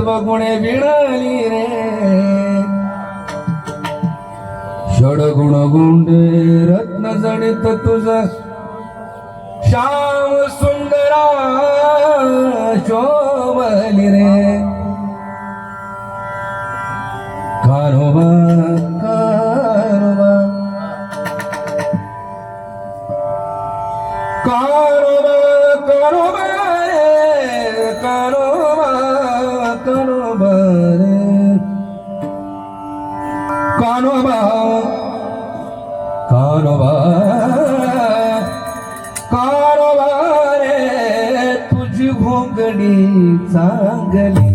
सत्वगुणे विणली रे. षडगुण गुंडे रत्न जडित तुझ. श्याम सुंदरा शोभली रे. कारोबा कारोबा कारोबा कारोबा कानोबा कानोबा कानोबा रे तुझी घोंगडी चांगली.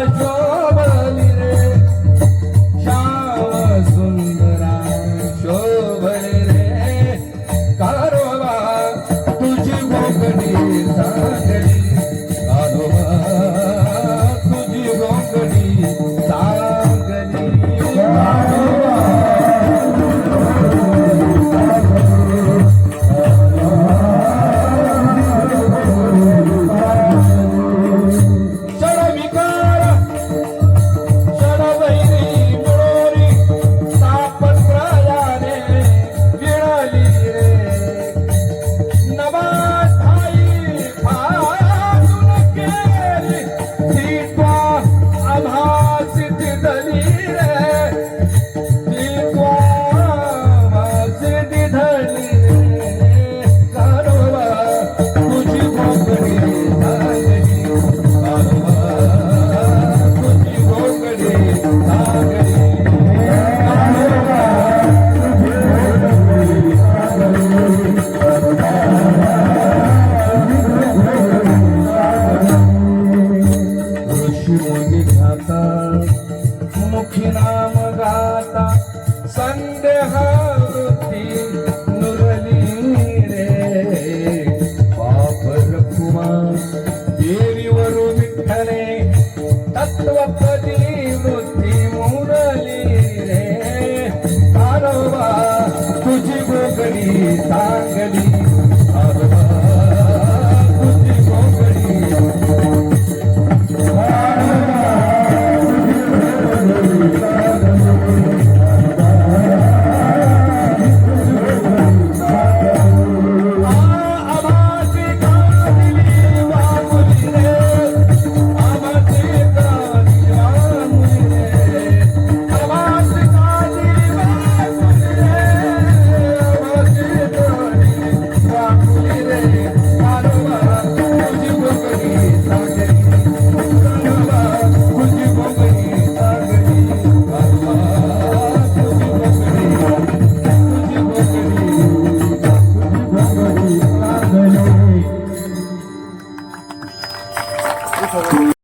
yo मुखी नाम गाता संदेह वृत्ती नुरली रे पाप रखुमा देवीवरु विठ्ठले तत्वपदी वृत्ती मुरली रे कारोबा तुझी गोगडी सांगली